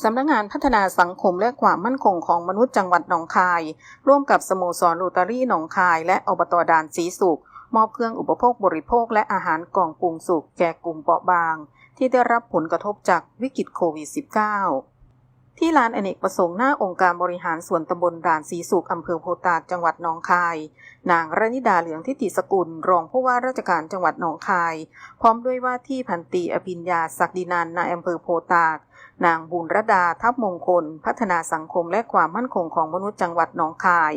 สำนักงานพัฒนาสังคมและความมั่นคงของมนุษย์จังหวัดหนองคาย ร่วมกับสโมสรลูตารี่หนองคาย และอบตด่านสีสุขมอบเครื่องอุปโภคบริโภคและอาหารกล่องปรุงสุกแก่กลุ่มเปราะบาง ที่ได้รับผลกระทบจากวิกฤตโควิด -19 ที่ลานอเนกประสงค์หน้าองค์การบริหารส่วนตำบลด่านสีสุขอำเภอโพตากจังหวัดหนองคาย นางรณิดาเหลืองทิติสกุล รองผู้ว่าราชการจังหวัดหนองคาย พร้อมด้วยว่าที่พันตีอภิญญาศักดินันนายอำเภอโพตาก นางบุญรดาทัพมงคล พัฒนาสังคมและความมั่นคงของมนุษย์จังหวัดหนองคาย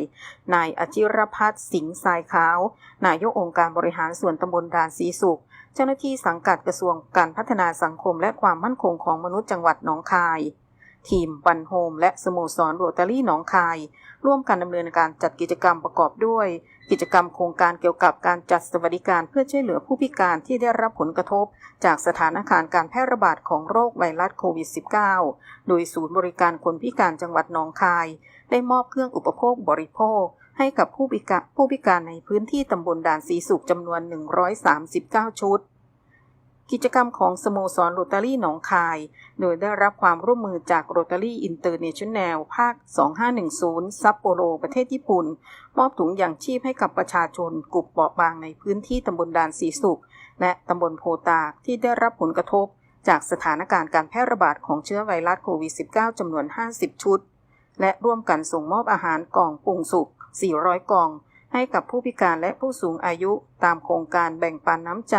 นายอจิรพัฒน์สิงห์ทรายขาวนายกองค์การบริหารส่วนตำบลด่านสีสุขเจ้าหน้าที่สังกัดกระทรวงการพัฒนาสังคมและความมั่นคงของมนุษย์จังหวัดหนองคาย ทีมบันโฮมและสโมสรโรตารี่หนองคาย ร่วมกันดำเนินการจัดกิจกรรมประกอบด้วย กิจกรรมโครงการเกี่ยวกับการจัดสวัสดิการเพื่อช่วยเหลือผู้พิการที่ได้รับผลกระทบ จากสถานการณ์การแพร่ระบาดของโรคไวรัสโควิด -19 โดยศูนย์บริการคนพิการจังหวัดหนองคาย ได้มอบเครื่องอุปโภคบริโภคให้กับผู้พิการผู้พิการในพื้นที่ตำบลด่านสีสุขจำนวน 139 ชุด กิจกรรมของสโมสรโรตารี่หนองคาย โดยได้รับความร่วมมือจากโรตารี่อินเตอร์เนชั่นแนลภาค 2510 ซัปโปโร ประเทศญี่ปุ่น มอบถุงยางชีพให้กับประชาชนกลุ่มเปราะบางในพื้นที่ตำบลด่านสีสุข และตำบลโพตากที่ได้รับผลกระทบ จากสถานการณ์การแพร่ระบาดของเชื้อไวรัสโควิด -19 จำนวน 50 ชุด และร่วมกันส่งมอบอาหารกล่องปรุงสุก 400 กล่อง ให้กับผู้พิการและผู้สูงอายุตามโครงการแบ่งปันน้ำใจ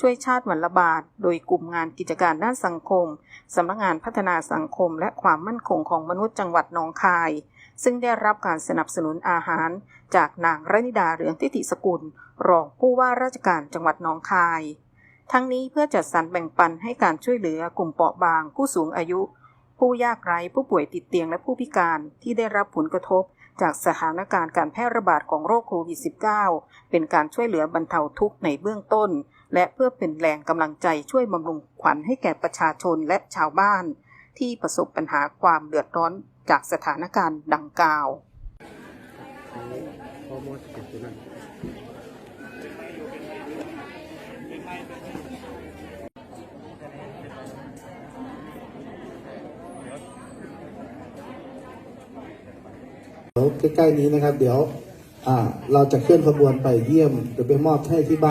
ช่วยชาติวันละบาท โดยกลุ่มงานกิจการด้านสังคม สำนักงานพัฒนาสังคมและความมั่นคงของมนุษย์จังหวัดหนองคาย ซึ่งได้รับการสนับสนุนอาหาร จากนางรณิดาเหลืองทิติสกุล รองผู้ว่าราชการจังหวัดหนองคาย ทั้งนี้เพื่อจัดสรรแบ่งปันให้การช่วยเหลือกลุ่มเปราะบาง ผู้สูงอายุ ผู้ยากไร้ผู้ป่วยติดเตียงและผู้พิการที่ได้รับผลกระทบ จากสถานการณ์การแพร่ระบาดของโรคโควิด -19 เป็นการช่วยเหลือบรรเทาทุกข์ในเบื้องต้น และเพื่อเป็นแรงกำลังใจช่วยบำรุงขวัญให้แก่ประชาชนและชาวบ้าน ที่ประสบปัญหาความเดือดร้อนจากสถานการณ์ดังกล่าว พอมดเก็บตัวนั้น เดี๋ยว ใกล้ๆนี้นะครับ เดี๋ยวเราจะเคลื่อนขบวนไปเยี่ยมเดี๋ยวไปมอบให้ที่บ้าน